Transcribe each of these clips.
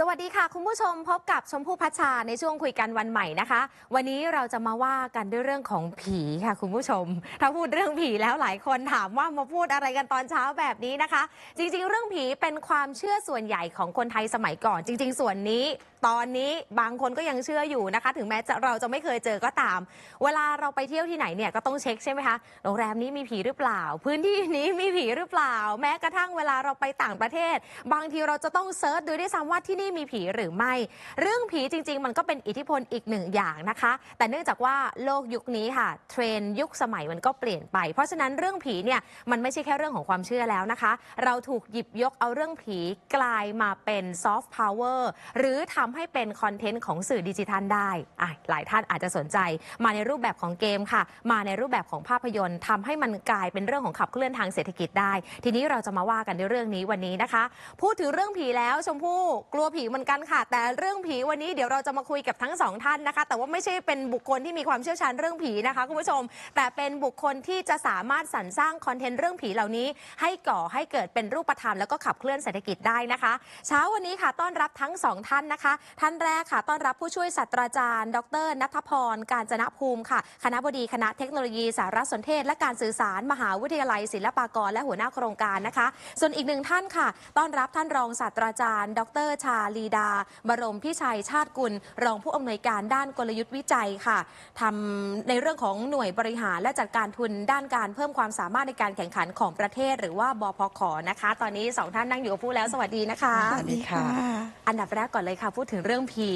สวัสดีค่ะ คุณผู้ชมพบกับชมพู่พัชชาในช่วงคุยกันวันใหม่นะคะ วันนี้เราจะมาว่ากันด้วยเรื่องของผีค่ะ คุณผู้ชม ถ้าพูดเรื่องผีแล้วหลายคนถามว่ามาพูดอะไรกันตอนเช้าแบบนี้นะคะ จริง ๆ เรื่องผีเป็นความเชื่อส่วนใหญ่ของคนไทยสมัยก่อน จริง ๆ ส่วนนี้ ตอนนี้บางคนก็ยังเชื่ออยู่นะคะ ถึงแม้จะเราจะไม่เคยเจอก็ตาม เวลาเราไปเที่ยวที่ไหนเนี่ยก็ต้องเช็คใช่ไหมคะโรงแรมนี้มีผีหรือเปล่า พื้นที่นี้มีผีหรือเปล่า แม้กระทั่งเวลาเราไปต่างประเทศ บางทีเราจะต้องเซิร์ชดูด้วยซ้ำว่าที่นี่มีผีหรือไม่ เรื่องผีจริง ๆ มันก็เป็นอิทธิพลอีกหนึ่งอย่างนะคะ แต่เนื่องจากว่าโลกยุคนี้ค่ะ เทรนยุคสมัยมันก็เปลี่ยนไป เพราะฉะนั้นเรื่องผีเนี่ยมันไม่ใช่แค่เรื่องของความเชื่อแล้วนะคะ เราถูกหยิบยกเอาเรื่องผีกลายมาเป็นซอฟต์พาวเวอร์หรือทำให้เป็นคอนเทนต์ของสื่อดิจิทัลได้อะหลายท่านอาจจะสนใจ มาในรูปแบบของเกมค่ะ มาในรูปแบบของภาพยนตร์ทำให้มันกลายเป็นเรื่องของขับเคลื่อนทางเศรษฐกิจได้ ทีนี้เราจะมาว่ากันในเรื่องนี้วันนี้นะคะ พูดถึงเรื่องผีแล้วชมพู่กลัวผีเหมือนกันค่ะ แต่เรื่องผีวันนี้เดี๋ยวเราจะมาคุยกับทั้งสองท่านนะคะ แต่ว่าไม่ใช่เป็นบุคคลที่มีความเชี่ยวชาญเรื่องผีนะคะคุณผู้ชม แต่เป็นบุคคลที่จะสามารถสรรสร้างคอนเทนต์เรื่องผีเหล่านี้ ให้ก่อให้เกิดเป็นรูปธรรมแล้วก็ขับเคลื่อนเศรษฐกิจได้นะคะ เช้าวันนี้ค่ะต้อนรับทั้งสองท่านนะคะท่านแรกค่ะ ต้อนรับผู้ช่วยศาสตราจารย์ ดรนัทพร การจนภูมิค่ะ คณะบดีคณะเทคโนโลยีสารสนเทศ และการสื่อสาร มหาวิทยาลัย ศิลปากร และหัวหน้าโครงการนะคะ ส่วนอีกหนึ่งท่านค่ะ ต้อนรับท่านรองศาสตราจารย์ ดรชาลีดา บรมพิชัยชาติกุล รองผู้อำนวยการด้านกลยุทธ์วิจัยค่ะทำในเรื่องของหน่วยบริหารและจัดการทุนด้านการเพิ่มความสามารถในการแข่งขันของประเทศ หรือว่าบพขนะคะ ตอนนี้สองท่านนั่งอยู่กับผู้แล้วสวัสดีนะคะสวัสดีค่ะ อันดับแรกก่อนเลยค่ะพูดถึงเรื่องผี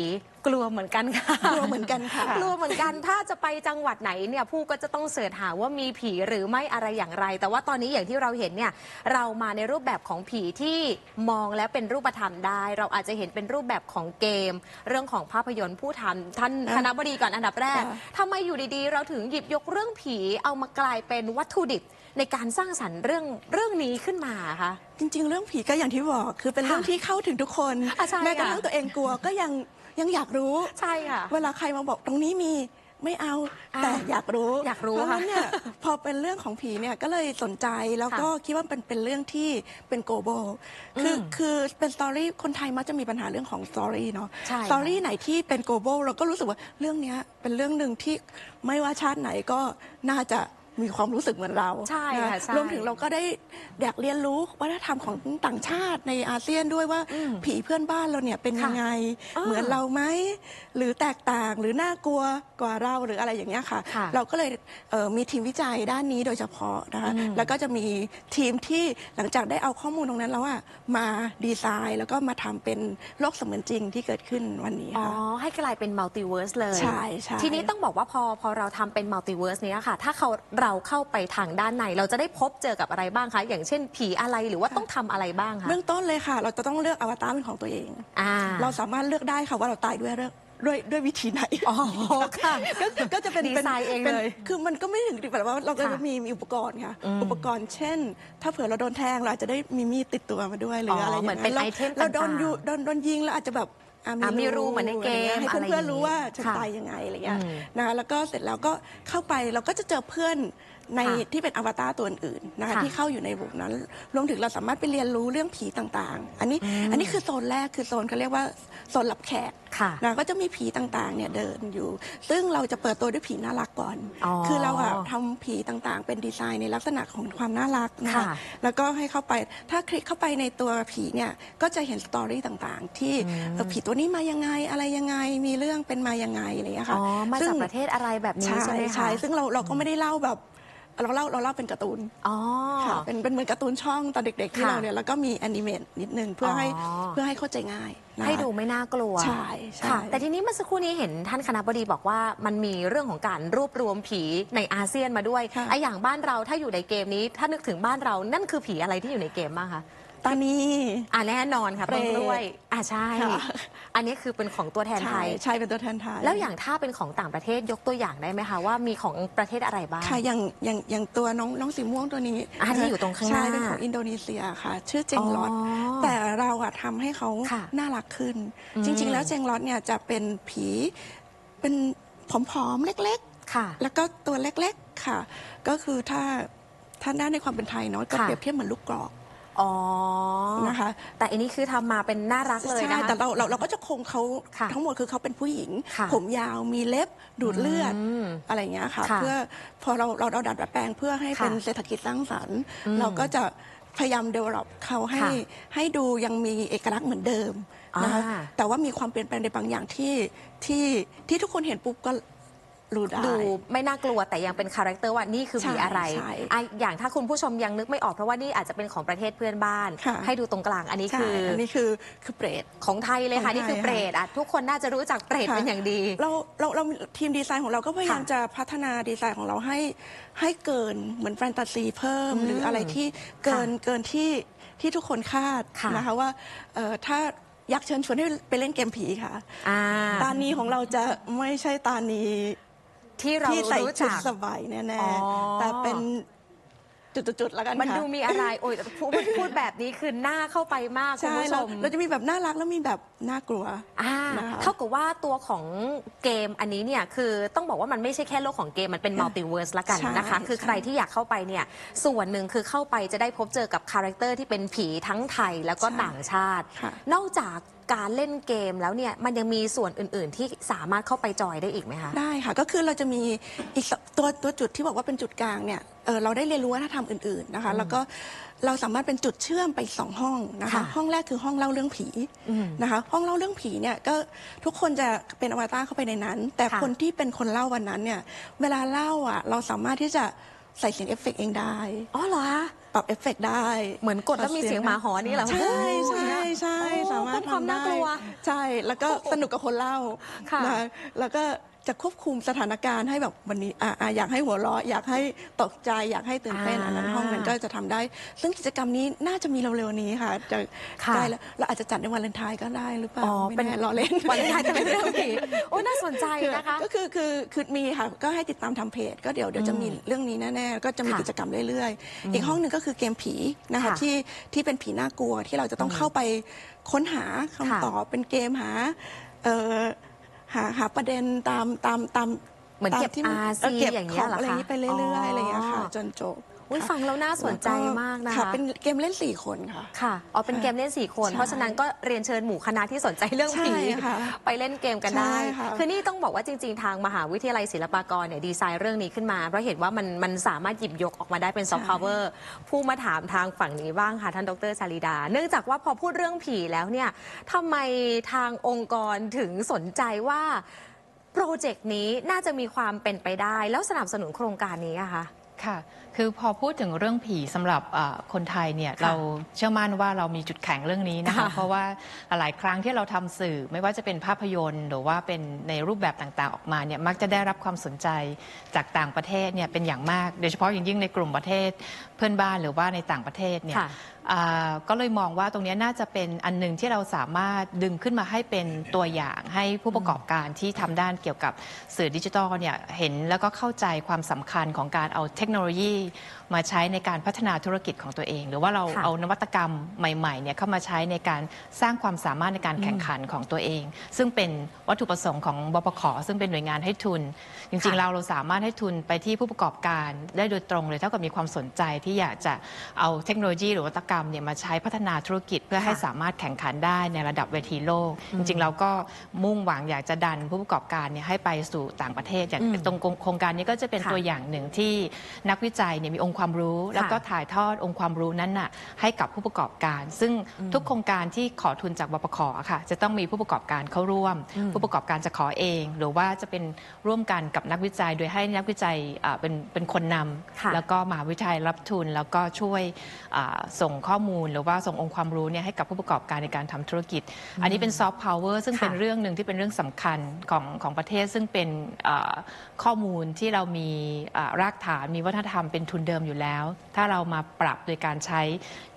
กลัวเหมือนกันค่ะ กลัวเหมือนกันค่ะ กลัวเหมือนกันถ้าจะไปจังหวัดไหนเนี่ยผู้ก็จะต้องเสิร์ชหาว่ามีผีหรือไม่อะไรอย่างไร แต่ว่าตอนนี้อย่างที่เราเห็นเนี่ยเรามาในรูปแบบของผีที่มองแล้วเป็นรูปธรรมได้ เราอาจจะเห็นเป็นรูปแบบของเกม เรื่องของภาพยนตร์ผู้ทำท่านอะคณะบดีก่อนอันดับแรกค่ะทำไมอยู่ดีๆ เราถึงหยิบยกเรื่องผีเอามากลายเป็นวัตถุดิบในการสร้างสรรค์เรื่องเรื่องนี้ขึ้นมาคะจริง ๆ เรื่องผีก็อย่างที่บอก คือเป็นเรื่องค่ะที่เข้าถึงทุกคนอะใช่แม้กระค่ะทั่งตัวเองกลัวก็ยัง ยังอยากรู้ใช่ค่ะ เวลาใครมาบอกตรงนี้มีไม่เอาอะแต่อยากรู้อยากรู้เพราะฉะนั้นค่ะเนี่ยพอเป็นเรื่องของผีเนี่ยก็เลยสนใจแล้วก็ค่ะคิดว่าเป็นเป็นเรื่องที่เป็น global คืออืมคือเป็นสตอรี่คนไทยมักจะมีปัญหาเรื่องของสตอรี่เนาะใช่ค่ะ สตอรี่ไหนที่เป็น global เราก็รู้สึกว่าเรื่องเนี้ยเป็นเรื่องหนึ่งที่ไม่ว่าชาติไหนก็น่าจะ มีความรู้สึกเหมือนเราใช่ค่ะนใช่รวมถึงเราก็ได้อยากเรียนรู้วัฒนธรรมของต่างชาติในอาเซียนด้วยว่าอืมผีเพื่อนบ้านเราเนี่ยเป็นยังไงอ่าเหมือนเราไหมหรือแตกต่างหรือน่ากลัวกว่าเราหรืออะไรอย่างเงี้ยค่ะค่ะเราก็เลยเอ่อมีทีมวิจัยด้านนี้โดยเฉพาะนะคะอืมแล้วก็จะมีทีมที่หลังจากได้เอาข้อมูลตรงนั้นแล้วอะมาดีไซน์ แล้วก็มาทำเป็นโลกเสมือนจริงที่เกิดขึ้นวันนี้อ๋อค่ะให้กลายเป็นมัลติเวิร์สเลยใช่ใช่ทีนี้ต้องบอกว่าพอพอเราทำเป็นมัลติเวิร์สเนี้ยค่ะ ถ้าเขาเราเข้าไปทางด้านใน เราจะได้พบเจอกับอะไรบ้างคะ อย่างเช่นผีอะไรหรือว่าต้องทำอะไรบ้างคะ เบื้องต้นเลยค่ะ เราจะต้องเลือกอวตารเป็นของตัวเอง อ่า เราสามารถเลือกได้ค่ะว่าเราตายด้วยเรื่องด้วยด้วยวิธีไหนอ๋อค่ะก็ก็จะเป็นดีไซน์เองป็นเลยคือมันก็ไม่ถึงแบบว่าเราก็ค่ะจะมีมีอุปกรณ์ค่ะ อืมอุปกรณ์เช่น ถ้าเผื่อเราโดนแทงเราอาจจะได้มีมีดติดตัวมาด้วยหรือออะไรอย่างเหมือนเป็นราไอเทมเราโดนต่างๆ ยูโดนโดนยิงแล้วอาจจะแบบ อะอะมีรูเหมือนในเกมให้อะไรอย่างนี้เพื่อนๆรู้ว่าฉันค่ะตายยังไงอะไรเงี้ยอืมนะคะแล้วก็เสร็จแล้วก็เข้าไปเราก็จะเจอเพื่อน ในค่ะที่เป็นอวตารตัวอื่นๆนะคะค่ะที่เข้าอยู่ในวงนั้นรวมถึงเราสามารถไปเรียนรู้เรื่องผีต่างๆ อันนี้อืมอันนี้คือโซนแรกคือโซนเขาเรียกว่าโซนรับแขกค่ะนะก็จะมีผีต่างๆเนี่ยเดินอยู่ ซึ่งเราจะเปิดตัวด้วยผีน่ารักก่อนอ๋อคือเราอะทำผีต่างๆ เป็นดีไซน์ในลักษณะของความน่ารักนะคะค่ะแล้วก็ให้เข้าไปถ้าคลิกเข้าไปในตัวผีเนี่ยก็จะเห็นสตอรี่ต่างๆ ที่อืมเออผีตัวนี้มายังไงอะไรยังไงมีเรื่องเป็นมายังไงอะไรอย่างเงี้ยอ๋ค่ะอมาซึ่จากงประเทศอะไรแบบนี้ใช่ใช่ไหมคะใช่ซึ่งเราเราก็ไม่ได้เล่าแบบ เราเล่าเราเล่าเป็นการ์ตูนอ๋อ ค่ะเป็นเป็นเหมือนการ์ตูนช่องตอนเด็กๆที่ค่ะ เราเนี่ยแล้วก็มีแอนิเมตนิดนึงเพื่อให้อ๋อเพื่อให้เข้าใจง่ายนะคะ ให้ดูไม่น่ากลัวใช่ใช่ ค่ะ แต่ทีนี้เมื่อสักครู่นี้เห็นท่านคณะบดีบอกว่ามันมีเรื่องของการรวบรวมผีในอาเซียนมาด้วยค่ะ ไอ้อย่างบ้านเราถ้าอยู่ในเกมนี้ ถ้านึกถึงบ้านเรานั่นคือผีอะไรที่อยู่ในเกมบ้างคะ ตอนนี้อ่าแน่นอนค่ะเปรต้ตนกล้วยอ่าใช่ ค่ะ อันนี้คือเป็นของตัวแทนไทใช่ย ใช่เป็นตัวแทนไทยแล้วอย่างถ้าเป็นของต่างประเทศยกตัวอย่างได้ไหมคะว่ามีของประเทศอะไรบ้าง ค่ะอย่างอย่างอย่างตัวน้องน้องสีม่วงตัวนี้อ่าที่อยู่ตรงข้างหน้าใช่เป็นของอินโดนีเซียค่ะ ชื่อเจงลอดอ๋อแต่เราอะทำให้เขาค่ะน่ารักขึ้น อืม จริง ๆ แล้วเจงลอดเนี่ยจะเป็นผีเป็นผอมๆเล็ก ค่ะ ๆ แล้วก็ตัวเล็กๆค่ะ ก็คือถ้าถ้าด้านในความเป็นไทยเนาะก็ค่ะ เปรียบเทียบเหมือนลูกกรอก อ๋อนะคะ แต่อันนี้คือทำมาเป็นน่ารักเลยใช่นะคะ แต่เราเราเราก็จะคงเขาค่ะทั้งหมดคือเขาเป็นผู้หญิง ค่ะผมยาวมีเล็บดูดเลือดอืมอะไรอย่างเงี้ยค่ะ ค่ะเพื่อพอเราเราเราดัดแปลงเพื่อให้ค่ะเป็นเศรษฐกิจสร้างสรรค์อืมเราก็จะพยายาม develop เขาให้ค่ะให้ดูยังมีเอกลักษณ์เหมือนเดิมนะคะอ่า แต่ว่ามีความเปลี่ยนแปลงในบางอย่างที่ที่ที่ทุกคนเห็นปุ๊บก็ รู้ได้ ดูไม่น่ากลัวแต่ยังเป็นคาแรคเตอร์ว่านี่คือใช่ผีอะไรใช่อะอย่างถ้าคุณผู้ชมยังนึกไม่ออกเพราะว่านี่อาจจะเป็นของประเทศเพื่อนบ้าน ค่ะ ให้ดูตรงกลางอันนี้ใช่คือออันนี้คือคือเปรต ของไทยเลยค่ะ ของไทย นี่คือเปรตอะทุกคนน่าจะรู้จักเปรตค่ะเป็นอย่างดี เราเราเราทีมดีไซน์ของเราก็พยายามค่ะจะพัฒนาดีไซน์ของเราให้ให้เกินเหมือนแฟนตาซีเพิ่ม อืมหรืออะไรที่เกินเกินที่ที่ทุกคนคาดค่ะ นะคะว่าเอ่อถ้าอยากเชิญชวนให้ไปเล่นเกมผีค่ะ อ่า ตานีของเราจะไม่ใช่ตานี ที่เราที่ใส่รู้ชุดจัก สบายแน่อ๋อ ๆ แต่เป็น จุดๆๆแล้วกันมันค่ะดูมีอะไรโอ้ยพูดพูดแบบนี้คือหน้าเข้าไปมากคุณใช่ผู้ชเรามเราจะมีแบบน่ารักแล้วมีแบบน่ากลัว อ่านะคะเท่ากับว่าตัวของเกมอันนี้เนี่ยคือต้องบอกว่ามันไม่ใช่แค่โลกของเกมมันเป็นมัลติเวิร์สละกันใช่นะคะคือใช่ใครที่อยากเข้าไปเนี่ยส่วนหนึ่งคือเข้าไปจะได้พบเจอกับคาแรคเตอร์ที่เป็นผีทั้งไทยแล้วก็ใช่ต่างชาติ ค่ะ นอกจากการเล่นเกมแล้วเนี่ยมันยังมีส่วนอื่น ๆ ที่สามารถเข้าไปจอยได้อีกไหมคะ ได้ค่ะก็คือเราจะมีอีกสตัวตัวจุดที่บอกว่าเป็นจุดกลางเนี่ยเออเราได้เรียนรู้วัฒนธรรมอื่นๆนะคะ แล้วก็เราสามารถเป็นจุดเชื่อมไปอีกสองห้องนะคะ ค่ะห้องแรกคือห้องเล่าเรื่องผีอืมนะคะ ห้องเล่าเรื่องผีเนี่ยก็ทุกคนจะเป็นอวตารเข้าไปในนั้น แต่ค่ะ คนที่เป็นคนเล่าวันนั้นเนี่ยเวลาเล่าอะเราสามารถที่จะใส่เสียงเอฟเฟกต์เองได้ อ๋อเหรอคะปรับเอฟเฟกต์ได้เหมือนกดแล้วมีเสียงหมาหอนนี่เหรอใช่ใช่ใช่โอ้สามารถเพิ่มความทำน่าได้กลัวใช่แล้วก็สนุกกับคนเล่าค่ะ นแล้วก็ จะควบคุมสถานการณ์ให้แบบวันนี้อะอะอยากให้หัวเราะอยากให้ตกใจอยากให้ตื่นเต้นอ่าอันนั้นห้องนั้นก็จะทำได้ ซึ่งกิจกรรมนี้น่าจะมีเร็วๆนี้ค่ะจะค่ะได้แล้วเราอาจจะจัดในวันเลนไทน์ก็ได้หรือเปล่าอ๋อไม่เป็นแน่รอเล่น วันนี้จะเป็นเรื่องผีโอ้น่าสนใจนะคะ ก็คือคือคือมีค่ะก็ให้ติดตามทำเพจ ก็เดี๋ยวเดี๋ยวจะมีเรื่องนี้แน่ๆก็จะมีค่ะกิจกรรมเรื่อยๆ อีกห้องหนึ่งก็คือเกมผีนะคะค่ะที่ที่เป็นผีน่ากลัวที่เราจะต้องเข้าไปค้นหาคำค่ะตอบเป็นเกมหาเอ่อ หาหาประเด็นตามตามตามเหมือนเก็บตที่ RC เเก็บอย่างเงี้ขยองเหรออะไรอย่างนี้คะไปเรื่อยๆอะไรอย่างเงี้ยค่ะอ๋อจนจบ อุ้ยค่ะฟังแล้วน่าสนใจมากนะคะ เป็นเกมเล่นสี่คนค่ะ ค่ะอ๋อเป็นเกมเล่น 4 คน ใช่เพราะฉะนั้นก็เรียนเชิญหมู่คณะที่สนใจเรื่องผี ใช่ค่ะไปเล่นเกมกันได้ ใช่ค่ะ คือนี่ต้องบอกว่าจริง ๆ ทางมหาวิทยาลัยศิลปากรเนี่ยดีไซน์เรื่องนี้ขึ้นมา เพราะเห็นว่ามันมันสามารถหยิบยกออกมาได้เป็นซอฟต์พาวเวอร์ผู้มาถามทางฝั่งนี้บ้างค่ะ ท่านดรชาลิดา เนื่องจากว่าพอพูดเรื่องผีแล้วเนี่ยทำไมทางองค์กรถึงสนใจว่าโปรเจกต์นี้น่าจะมีความเป็นไปได้ แล้วสนับสนุนโครงการนี้อะคะ ค่ะ คือพอพูดถึงเรื่องผีสำหรับเอ่อคนไทยเนี่ยค่ะเราเชื่อมั่นว่าเรามีจุดแข็งเรื่องนี้นะคะค่ะเพราะว่าหลายครั้งที่เราทำสื่อไม่ว่าจะเป็นภาพยนตร์ หรือว่าเป็นในรูปแบบต่างๆออกมาเนี่ยมักจะได้รับความสนใจจากต่างประเทศเนี่ยเป็นอย่างมาก โดยเฉพาะอย่างยิ่งในกลุ่มประเทศเพื่อนบ้านหรือว่าในต่างประเทศเนี่ยค่ะอ่าก็เลยมองว่าตรงนี้น่าจะเป็นอันหนึ่งที่เราสามารถดึงขึ้นมาให้เป็นตัวอย่างให้ผู้ประกอบการที่ทำด้านเกี่ยวกับสื่อดิจิทัลเนี่ยเห็นแล้วก็เข้าใจความสำคัญของการเอาเทคโนโลยีมาใช้ในการพัฒนาธุรกิจของตัวเอง หรือว่าเราเอานวัตกรรมใหม่ๆเนี่ยเข้ามาใช้ในการสร้างความสามารถในการแข่งขันของตัวเอง ซึ่งเป็นวัตถุประสงค์ของบปขซึ่งเป็นหน่วยงานให้ทุน จริงๆเราเราสามารถให้ทุนไปที่ผู้ประกอบการได้โดยตรงเลยเท่ากับมีความสนใจที่อยากจะเอาเทคโนโลยีหรือวัตกรรมเนี่ยมาใช้พัฒนาธุรกิจเพื่อให้ค่ะสามารถแข่งขันได้ในระดับเวทีโลก จริงๆ เราก็มุ่งหวังอยากจะดันผู้ประกอบการเนี่ยให้ไปสู่ต่างประเทศอย่างอืมตรงโครงการนี้ก็จะเป็นค่ะตัวอย่างหนึ่งที่นักวิจัยเนี่ยมีองค์ความรู้ แล้วก็ถ่ายทอดองค์ความรู้นั้นน่ะให้กับผู้ประกอบการ ซึ่งทุกโครงการที่ขอทุนจากบปขอะค่ะ จะต้องมีผู้ประกอบการเข้าร่วมอืมผู้ประกอบการจะขอเอง หรือว่าจะเป็นร่วมกันกับนักวิจัย โดยให้นักวิจัยอ่าเป็นเป็นคนนค่ะำแล้วก็มหาวิทยาลัยรับทุนแล้วก็ช่วยอ่าส่งข้อมูล หรือว่าส่งองค์ความรู้เนี่ยให้กับผู้ประกอบการในการทำธุรกิจ อันนี้เป็นซอฟต์พาวเวอร์ซึ่งค่ะเป็นเรื่องหนึ่งที่เป็นเรื่องสำคัญของของประเทศซึ่งเป็นอ่าข้อมูลที่เรามีอ่ารากฐานมีวัฒนธรรมเป็นทุนเดิมอยู่แล้ว ถ้าเรามาปรับโดยการใช้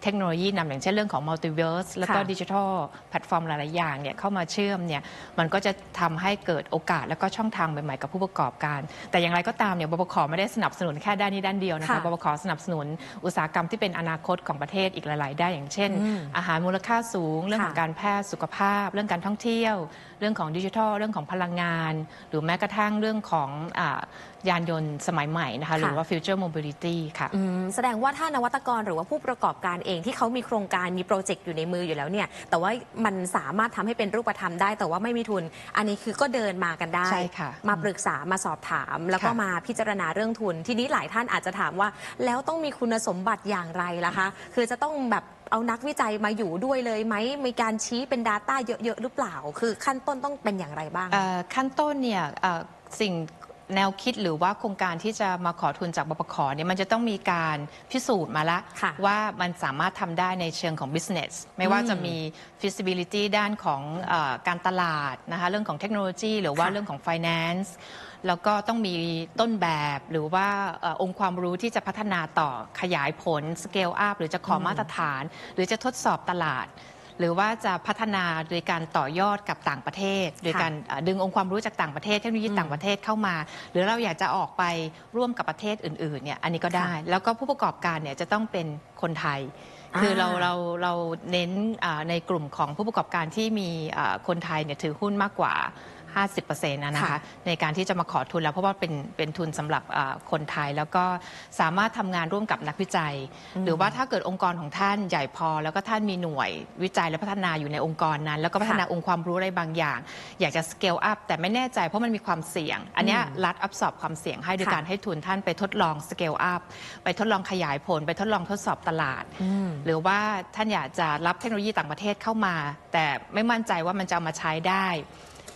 เทคโนโลยีนำอย่างเช่นเรื่องของมัลติเวิร์สแล้วก็ค่ะดิจิทัลแพลตฟอร์มหลาย ๆ อย่างเนี่ยเข้ามาเชื่อมเนี่ยมันก็จะทำให้เกิดโอกาสแล้วก็ช่องทางใหม่ ๆ กับผู้ประกอบการ แต่อย่างไรก็ตามเนี่ยบปขไม่ได้สนับสนุนแค่ด้านนี้ด้านเดียวนะคะค่ะบปขสนับสนุนอุตสาหกรรมที่เป็นอนาคตของประเทศอีกหลาย ๆ ได้านอย่างเช่นอืมอาหารมูลค่าสูง เรื่องค่ะของการแพทย์สุขภาพ เรื่องการท่องเที่ยว เรื่องของดิจิทัล เรื่องของพลังงาน หรือแม้กระทั่งเรื่องของอา ยานยนต์สมัยใหม่นะคะหรือว่า future mobility ค่ะอืมแสดงว่าถ้านวัตกรหรือว่าผู้ประกอบการเองที่เขามีโครงการมีโปรเจกต์อยู่ในมืออยู่แล้วเนี่ย แต่ว่ามันสามารถทำให้เป็นรูปธรรมได้ แต่ว่าไม่มีทุน อันนี้คือก็เดินมากันได้ใช่ค่ะมาปรึกษามาสอบถาม แล้วก็ค่ะมาพิจารณาเรื่องทุน ทีนี้หลายท่านอาจจะถามว่า แล้วต้องมีคุณสมบัติอย่างไรล่ะคะ คือจะต้องแบบเอานักวิจัยมาอยู่ด้วยเลยไหม มีการชี้เป็น Data เยอะ ๆ หรือเปล่า คือขั้นต้นต้องเป็นอย่างไรบ้างเอ่อขั้นต้นเนี่ยเอ่อสิ่ง แนวคิดหรือว่าโครงการที่จะมาขอทุนจากบปขเนี่ยมันจะต้องมีการพิสูจน์มาละค่ะว่ามันสามารถทำได้ในเชิงของ business ไม่ว่าอืมจะมี feasibility ด้านของเออการตลาดนะคะเรื่องของเทคโนโลยี หรือว่าค่ะ เรื่องของ finance แล้วก็ต้องมีต้นแบบหรือว่าเออองค์ความรู้ที่จะพัฒนาต่อขยายผล scale up หรือจะขอมาตรฐาน หรือจะทดสอบตลาด หรือว่าจะพัฒนาโดยการต่อยอดกับต่างประเทศ โดยการเอ่อดึงองค์ความรู้จากต่างประเทศเทคโนโลยีอืมต่างประเทศเข้ามา หรือเราอยากจะออกไปร่วมกับประเทศอื่นๆเนี่ยอันนี้ก็ได้ค่ะแล้วก็ผู้ประกอบการเนี่ยจะต้องเป็นคนไทยอ่าคือเราเราเราเน้นอ่าในกลุ่มของผู้ประกอบการที่มีอ่าคนไทยเนี่ยถือหุ้นมากกว่า 50%นะนะคะ ค่ะในการที่จะมาขอทุนแล้วเพราะว่าเป็นเป็นทุนสำหรับอ่าคนไทย แล้วก็สามารถทำงานร่วมกับนักวิจัย หรือว่าถ้าเกิดองค์กรของท่านใหญ่พอ แล้วก็ท่านมีหน่วยวิจัยและพัฒนาอยู่ในองค์กรนั้น แล้วก็พัฒนาค่ะองค์ความรู้อะไรบางอย่าง อยากจะ scale up แต่ไม่แน่ใจเพราะมันมีความเสี่ยง อันเนี้ยอืมรัฐอับสอบความเสี่ยงให้โดยค่ะการให้ทุนท่านไปทดลอง scale up ไปทดลองขยายผล ไปทดลองทดสอบตลาด อืม หรือว่าท่านอยากจะรับเทคโนโลยีต่างประเทศเข้ามา แต่ไม่มั่นใจว่ามันจะเอามาใช้ได้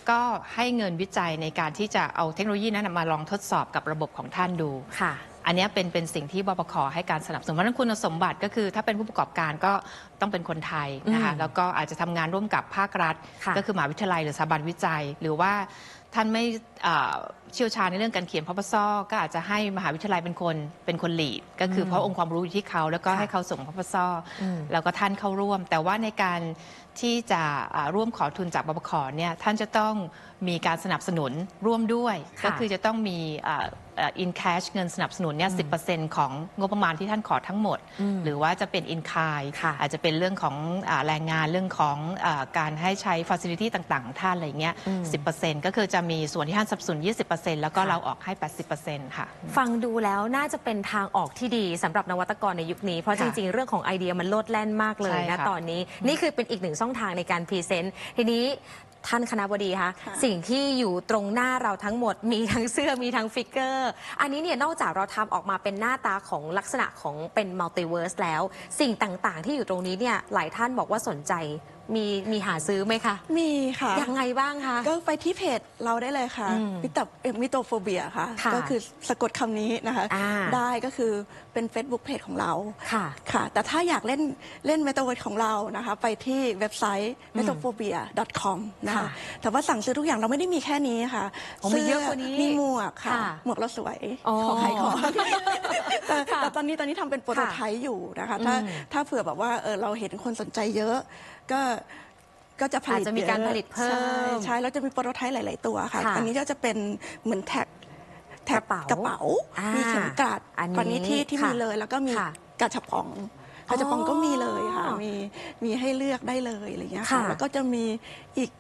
ก็ให้เงินวิจัยในการที่จะเอาเทคโนโลยีนั้นนะมาลองทดสอบกับระบบของท่านดู ค่ะ อันเนี้ยเป็นเป็นสิ่งที่บปคให้การสนับสนุนเพราะฉะนั้นคุณสมบัติก็คือถ้าเป็นผู้ประกอบการก็ต้องเป็นคนไทยนะคะอืมแล้วก็อาจจะทำงานร่วมกับภาครัฐ ค่ะ ก็คือมหาวิทยาลัยหรือสถาบันวิจัย หรือว่าท่านไม่อ่าเชี่ยวชาญในเรื่องการเขียนพ p ซอก็อาจจะให้มหาวิทยาลัยเป็นคนเป็นคนลีดก็คือเพราะองค์ความรู้อยู่ที่เขาแล้วก็ค่ะให้เขาส่งพ p ซออืมแล้วก็ท่านเข้าร่วม แต่ว่าในการ ที่จะอ่าร่วมขอทุนจากบปขเนี่ยท่านจะต้องมีการสนับสนุนร่วมด้วยค่ะก็คือจะต้องมีอินแคชเงินสนับสนุนเนี่ยสิของงบประมาณที่ท่านขอทั้งหมดอืมหรือว่าจะเป็นอินคายค่ะอาจจะเป็นเรื่องของอาแรงงานเรื่องของอาการให้ใช้ฟ a ซิลิตี้ต่างๆของท่านอะไรเงี้ยอืมสิก็คือจะมีส่วนที่ท่านสนับสนุน 20%แล้วก็ค่ะเราออกให้ 80%ค่ะ ฟังดูแล้วน่าจะเป็นทางออกที่ดีสำหรับนวัตกรในยุคนี้ เพราะจค่ะริงๆ เรื่องของไอเดียมันโลดแล่นมากเลยใช่นะค่ะตอนนี้นี่คือเป็นอีกหนึ่งช่องทางในการพรีเซนต์ทีนี้ท่านคณะบดีคะค่ะสิ่งที่อยู่ตรงหน้าเราทั้งหมด มีทั้งเสื้อมีทั้งฟิกเกอร์ อันนี้เนี่ยนอกจากเราทำออกมาเป็นหน้าตาของลักษณะของเป็นมัลติเวิร์สแล้ว สิ่งต่างๆ ที่อยู่ตรงนี้เนี่ยหลายท่านบอกว่าสนใจ มีมีหาซื้อไหมคะ มีค่ะ ยังไงบ้างคะ ก็ไปที่เพจเราได้เลยค่ะอืมมิตบมิโตโฟเบียค่ะ ค่ะก็คือสะกดคำนี้นะคะ อ่า ได้ก็คือเป็น Facebook เพจของเรา ค่ะ ค่ะ แต่ถ้าอยากเล่นเล่นเมตาเวิร์ดของเรานะคะ ไปที่เว็บไซต์ metaphobia.com นะคะ ค่ะแต่ว่าสั่งซื้อทุกอย่างเราไม่ได้มีแค่นี้ค่ะอ๋อมีเยอะกว่านี้มีหมวกค่ะ ค่ะหมวกเราสวยอ๋อของใครของแต่ค่ะแต่ตอนนี้ตอนนี้ทำเป็นโปรโตไทป์อยู่นะคะ ถ้าอืมถ้าเผื่อแบบว่าเออเราเห็นคนสนใจเยอะ ก็ก็จะผลิตอาจจะมีการเยอผลิตเพิ่ม ใช่ใช่แล้วจะมีโปรโตไทป์หลาย ๆ ตัวค่ะ ค่ะอันนี้ก็จะเป็นเหมือนแท็กแท็กกกระระเป๋าเป๋า อ่ามีมีเข็มกลัดอันนี้ตอนนี้ที่ที่ค่ะมีเลยแล้วก็มีค่ะกระชับปองกระชับปองก็มีเลยค่ะ อ๋อมีมีให้เลือกได้เลยอะไรอย่างเงี้ยค่ะค่ะ แล้วก็จะมีอีก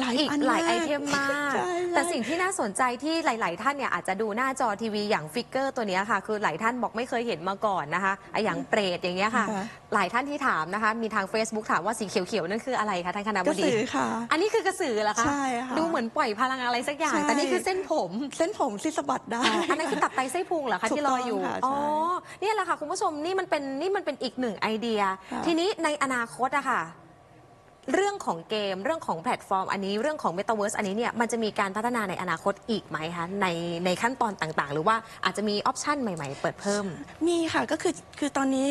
หลายอีกอันหลายมไอเทมมาก ใช่แต่ใช่สิ่งที่น่าสนใจที่หลาย ๆ ท่านเนี่ยอาจจะดูหน้าจอทีวีอย่างฟิกเกอร์ตัวเนี้ยค่ะ คือหลายท่านบอกไม่เคยเห็นมาก่อนนะคะไออย่างเปรตอย่างเงี้ยค่ะ ค่ะ หลายท่านที่ถามนะคะ มีทาง Facebook ถามว่าสีเขียว ๆ นั่นคืออะไรคะท่านคณะกบระดี สือค่ะ อันนี้คือกระสือเหรอคะใช่ค่ะดูเหมือนปล่อยพลังอะไรสักอย่าง ใช่ แต่นี่คือเส้นผม เส้นผมที่สะบัดได้ อันนั้นคือตับไตไส้พุงเหรอคะถูกที่ลอยอยู่ ต้องค่ะอ๋อใช่เนี่ยแหละค่ะคุณผู้ชมนี่มันเป็นนี่มันเป็นอีกหนึ่งไอเดีย ค่ะ ทีนี้ในอนาคตอะค่ะ เรื่องของเกมเรื่องของแพลตฟอร์ม อันนี้เรื่องของ Metaverse อันนี้เนี่ยมันจะมีการพัฒนาในอนาคตอีกไหมคะในในขั้นตอนต่างๆ หรือว่าอาจจะมีออปชันใหม่ๆ เปิดเพิ่ม มีค่ะก็คือคือตอนนี้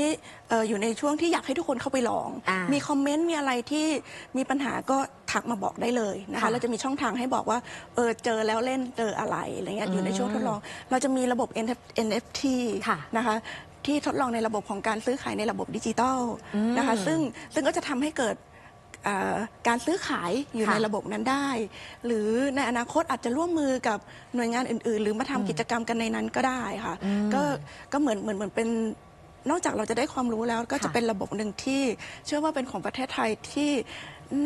เอ่ออยู่ในช่วงที่อยากให้ทุกคนเข้าไปลอง อ่ามีมีคอมเมนต์มีอะไรที่มีปัญหาก็ทักมาบอกได้เลยนะค่ะคะเราจะมีช่องทางให้บอกว่าเออเจอแล้วเล่นเจออะไรอะไรเงี้ยอยู่ในช่วงทดลอง เราจะมีระบบ NFT ค่ะ นะคะที่ทดลองในระบบของการซื้อขายในระบบดิจิตอลนะคะซึ่งซึ่งก็จะทำให้เกิดเอ่อ การซื้อขายอยู่ค่ะ ในระบบนั้นได้ หรือในอนาคตอาจจะร่วมมือกับหน่วยงานอื่น ๆ หรือมาทำกิจกรรมกันในนั้นก็ได้ค่ะ ก็ก็เหมือนเหมือนเหมือนเป็นนอกจากเราจะได้ความรู้แล้วก็จะค่ะเป็นระบบหนึ่งที่ เชื่อว่าเป็นของประเทศไทยที่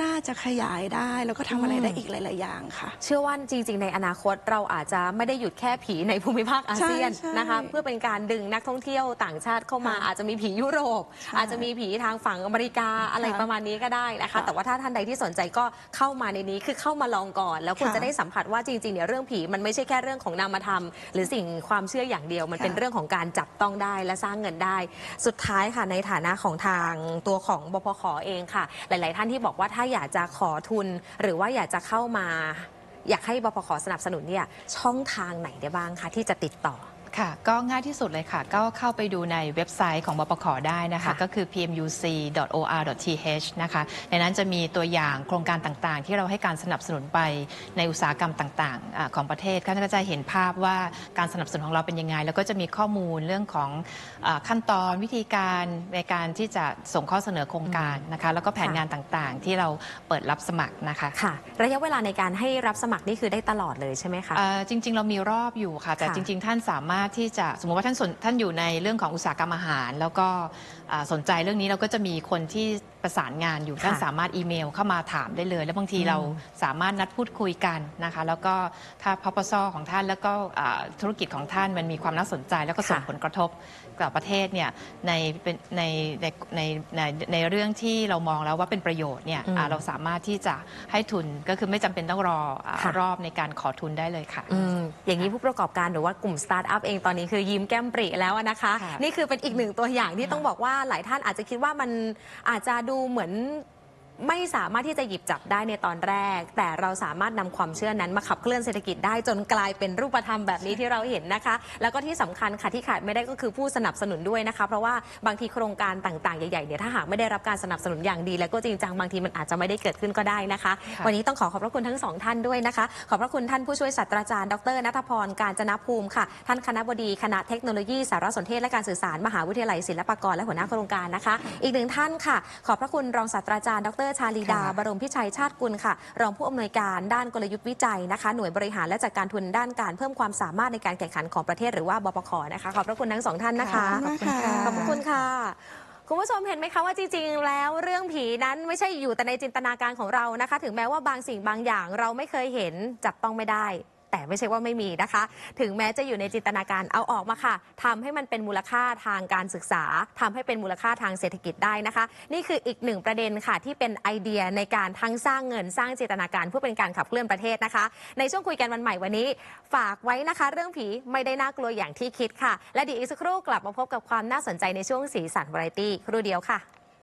น่าจะขยายได้ แล้วก็ทำอะไรได้อีกหลาย ๆ อย่างค่ะ เชื่อว่าจริง ๆ ในอนาคตเราอาจจะไม่ได้หยุดแค่ผีในภูมิภาคอาเซียนใช่ใช่นะคะ เพื่อเป็นการดึงนักท่องเที่ยวต่างชาติเข้ามาค่ะอาจจะมีผียุโรป ใช่อาจจะมีผีทางฝั่งอเมริกาอะไรค่ะประมาณนี้ก็ได้นะคะ ค่ะแต่ว่าถ้าท่านใดที่สนใจก็เข้ามาในนี้คือเข้ามาลองก่อน แล้วคุณค่ะจะได้สัมผัสว่าจริง ๆ เนี่ยเรื่องผีมันไม่ใช่แค่เรื่องของนามธรรม หรือสิ่งความเชื่ออย่างเดียว มันเป็นค่ะเรื่องของการจับต้องได้และสร้างเงินได้ สุดท้ายค่ะในฐานะของทางตัวของบพขเองค่ะ หลาย ๆ ท่านที่บอกว่าถ้าอยากจะขอทุน หรือว่าอยากจะเข้ามา อยากให้บพขสนับสนุนเนี่ยช่องทางไหนได้บ้างคะที่จะติดต่อ ค่ะก็ง่ายที่สุดเลยค่ะ ก็เข้าไปดูในเว็บไซต์ของบปขได้นะคะ ค่ะก็คือ pmuc.or.th นะคะ ในนั้นจะมีตัวอย่างโครงการต่างๆ ที่เราให้การสนับสนุนไปในอุตสาหกรรมต่างๆอาของประเทศท่านก็จะเห็นภาพว่าการสนับสนุนของเราเป็นยังไง แล้วก็จะมีข้อมูลเรื่องของอาขั้นตอนวิธีการในการที่จะส่งข้อเสนอโครงการนะคะ แล้วก็แผนค่ะ งานต่างๆ ที่เราเปิดรับสมัครนะคะ ค่ะ ระยะเวลาในการให้รับสมัครนี่คือได้ตลอดเลยใช่ไหมคะ เอ่อจริง ๆ เรามีรอบอยู่ค่ะ แต่ค่ะจริง ๆ ท่านสามารถที่จะสมมติว่าท่านสนท่านอยู่ในเรื่องของอุตสาหกรรมอาหาร แล้วก็ สนใจเรื่องนี้เราก็จะมีคนที่ประสานงานอยู่ค่ะท่านสามารถอีเมลเข้ามาถามได้เลย แล้วบางทีอืมเราสามารถนัดพูดคุยกันนะคะ แล้วก็ถ้าพปซของท่านแล้วก็อ่าธุรกิจของท่านมันมีความน่าสนใจ แล้วก็ส่งค่ะผลกระทบกับประเทศเนี่ยในเป็นในในในในในเรื่องที่เรามองแล้วว่าเป็นประโยชน์เนี่ยอืมอ่าเราสามารถที่จะให้ทุนก็คือไม่จำเป็นต้องรออ่าค่ะรอบในการขอทุนได้เลยค่ะอืมอย่างนี้ผู้ประกอบการหรือว่ากลุ่มสตาร์ทอัพเองตอนนี้คือยิ้มแก้มปรีแล้วนะคะค่ะนี่คือเป็นอีกหนึ่งตัวอย่างที่ต้องบอกว่าหลายท่านอาจจะคิดว่ามันอาจจะดูเหมือน ไม่สามารถที่จะหยิบจับได้ในตอนแรก แต่เราสามารถนำความเชื่อนั้นมาขับเคลื่อนเศรษฐกิจได้จนกลายเป็นรูปธรรมแบบนี้ที่เราเห็นนะคะ แล้วก็ที่สำคัญค่ะที่ขาดไม่ได้ก็คือผู้สนับสนุนด้วยนะคะ เพราะว่าบางทีโครงการต่างๆ ใหญ่ๆเนี่ยถ้าหากไม่ได้รับการสนับสนุนอย่างดี แล้วก็จริงจังบางทีมันอาจจะไม่ได้เกิดขึ้นก็ได้นะคะค่ะวันนี้ต้องขอขอบพระคุณทั้งสองท่านด้วยนะคะ ขอบพระคุณท่านผู้ช่วยศาสตราจารย์ดรนัทพรการจนภูมิค่ะ ท่านคณะบดีคณะเทคโนโลยีสารสนเทศและการสื่อสารมหาวิทยาลัยศิลปากรและหัวหน้าโครงการนะคะ อีกหนึ่งท่านค่ะ ขอบพระคุณรองศาสตราจารย์ดรชาลีดาค่ะบรมพิชัยชาติกุลค่ะ รองผู้อำนวยการด้านกลยุทธ์วิจัยนะคะ หน่วยบริหารและจัดการทุนด้านการเพิ่มความสามารถในการแข่งขันของประเทศหรือว่าบปขนะคะ ขอบพระคุณทั้งสองท่านนะคะ ขอบคุณค่ะขอบพระคุณค่ะคุณผู้ชมเห็นไหมคะว่าจริงๆ แล้วเรื่องผีนั้นไม่ใช่อยู่แต่ในจินตนาการของเรานะคะ ถึงแม้ว่าบางสิ่งบางอย่างเราไม่เคยเห็นจับต้องไม่ได้ แต่ไม่ใช่ว่าไม่มีนะคะ ถึงแม้จะอยู่ในจินตนาการเอาออกมาค่ะทำให้มันเป็นมูลค่าทางการศึกษาทำให้เป็นมูลค่าทางเศรษฐกิจได้นะคะ นี่คืออีกหนึ่งประเด็นค่ะที่เป็นไอเดียในการทั้งสร้างเงินสร้างจินตนาการเพื่อเป็นการขับเคลื่อนประเทศนะคะ ในช่วงคุยกันวันใหม่วันนี้ ฝากไว้นะคะ เรื่องผีไม่ได้น่ากลัวอย่างที่คิดค่ะ และเดียวอีกสักครู่กลับมาพบกับความน่าสนใจในช่วงสีสันวาไรตี้ครู่เดียวค่ะ